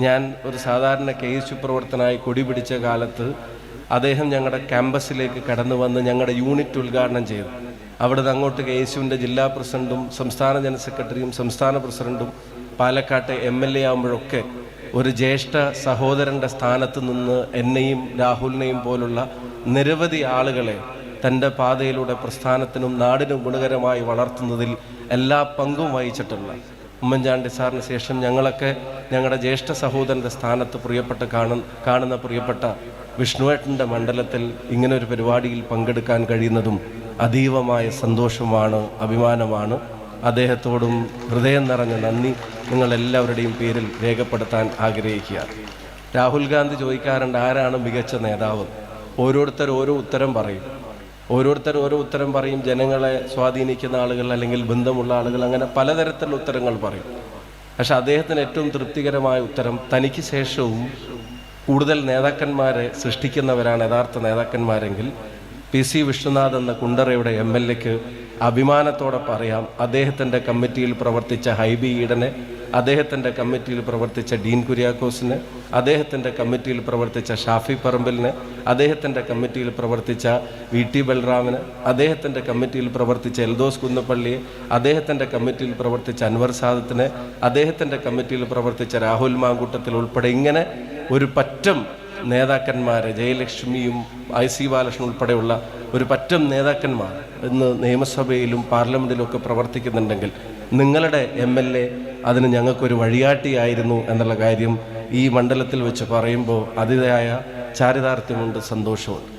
ഞാൻ ഒരു സാധാരണ കെ എസ് യു പ്രവർത്തനായി കൊടി പിടിച്ച കാലത്ത് അദ്ദേഹം ഞങ്ങളുടെ ക്യാമ്പസിലേക്ക് കടന്നു വന്ന് ഞങ്ങളുടെ യൂണിറ്റ് ഉദ്ഘാടനം ചെയ്തു. അവിടുന്ന് അങ്ങോട്ട് കെ എസ് യുവിന്റെ ജില്ലാ പ്രസിഡന്റും സംസ്ഥാന ജനറൽ സെക്രട്ടറിയും സംസ്ഥാന പ്രസിഡന്റും പാലക്കാട്ടെ എം എൽ എ ആകുമ്പോഴൊക്കെ ഒരു ജ്യേഷ്ഠ സഹോദരന്റെ സ്ഥാനത്ത് നിന്ന് എന്നെയും രാഹുലിനെയും പോലുള്ള നിരവധി ആളുകളെ തന്റെ പാതയിലൂടെ പ്രസ്ഥാനത്തിനും നാടിനും ഗുണകരമായി വളർത്തുന്നതിൽ എല്ലാ പങ്കും വഹിച്ചിട്ടുള്ള ഉമ്മൻചാണ്ടി സാറിന് ശേഷം ഞങ്ങളൊക്കെ ഞങ്ങളുടെ ജ്യേഷ്ഠ സഹോദരന്റെ സ്ഥാനത്ത് പ്രിയപ്പെട്ട കാണുന്ന കാണുന്ന പ്രിയപ്പെട്ട വിഷ്ണുവേട്ടന്റെ മണ്ഡലത്തിൽ ഇങ്ങനെ ഒരു പരിപാടിയിൽ പങ്കെടുക്കാൻ കഴിയുന്നതും അതീവമായ സന്തോഷമാണ് അഭിമാനമാണ്. അദ്ദേഹത്തോടും ഹൃദയം നിറഞ്ഞ നന്ദി നിങ്ങളെല്ലാവരുടെയും പേരിൽ രേഖപ്പെടുത്താൻ ആഗ്രഹിക്കുക. രാഹുൽ ഗാന്ധി ചോദിക്കാറുണ്ട് ആരാണ് മികച്ച നേതാവ്? ഓരോരുത്തർ ഓരോ ഉത്തരം പറയും. ഓരോരുത്തർ ഓരോ ഉത്തരം പറയും ജനങ്ങളെ സ്വാധീനിക്കുന്ന ആളുകൾ അല്ലെങ്കിൽ ബന്ധമുള്ള ആളുകൾ അങ്ങനെ പലതരത്തിലുള്ള ഉത്തരങ്ങൾ പറയും. പക്ഷെ അദ്ദേഹത്തിന് ഏറ്റവും തൃപ്തികരമായ ഉത്തരം തനിക്ക് ശേഷവും കൂടുതൽ നേതാക്കന്മാരെ സൃഷ്ടിക്കുന്നവരാണ് യഥാർത്ഥ നേതാക്കന്മാരെങ്കിൽ പി സി വിശ്വനാഥ് എന്ന കുണ്ടറയുടെ എം എൽ എക്ക് അഭിമാനത്തോടെ പറയാം. അദ്ദേഹത്തിന്റെ കമ്മിറ്റിയിൽ പ്രവർത്തിച്ച ഹൈബി ഈഡനെ അദ്ദേഹത്തിന്റെ കമ്മിറ്റിയിൽ പ്രവർത്തിച്ച ഡീൻ കുര്യാക്കോസിന് അദ്ദേഹത്തിന്റെ കമ്മിറ്റിയിൽ പ്രവർത്തിച്ച ഷാഫി പറമ്പിലിന് അദ്ദേഹത്തിന്റെ കമ്മിറ്റിയിൽ പ്രവർത്തിച്ച വി ടി ബൽറാമിന് അദ്ദേഹത്തിന്റെ കമ്മിറ്റിയിൽ പ്രവർത്തിച്ച എൽദോസ് കുന്നപ്പള്ളിയെ അദ്ദേഹത്തിന്റെ കമ്മിറ്റിയിൽ പ്രവർത്തിച്ച അൻവർ സാദത്തിന് അദ്ദേഹത്തിന്റെ കമ്മിറ്റിയിൽ പ്രവർത്തിച്ച രാഹുൽ മാങ്കൂട്ടത്തിൽ ഉൾപ്പെടെ ഇങ്ങനെ ഒരു പറ്റം നേതാക്കന്മാരെ ജയലക്ഷ്മിയും ഐ സി ബാലകൃഷ്ണൻ ഉൾപ്പെടെയുള്ള ഒരു പറ്റം നേതാക്കന്മാർ ഇന്ന് നിയമസഭയിലും പാർലമെന്റിലും ഒക്കെ പ്രവർത്തിക്കുന്നുണ്ടെങ്കിൽ നിങ്ങളുടെ എം എൽ എ അതിന് ഞങ്ങൾക്കൊരു വഴികാട്ടിയായിരുന്നു എന്നുള്ള കാര്യം ഈ മണ്ഡലത്തിൽ വെച്ച് പറയുമ്പോൾ അതിയായ ചാരിതാർത്ഥ്യമുണ്ട് സന്തോഷമുണ്ട്.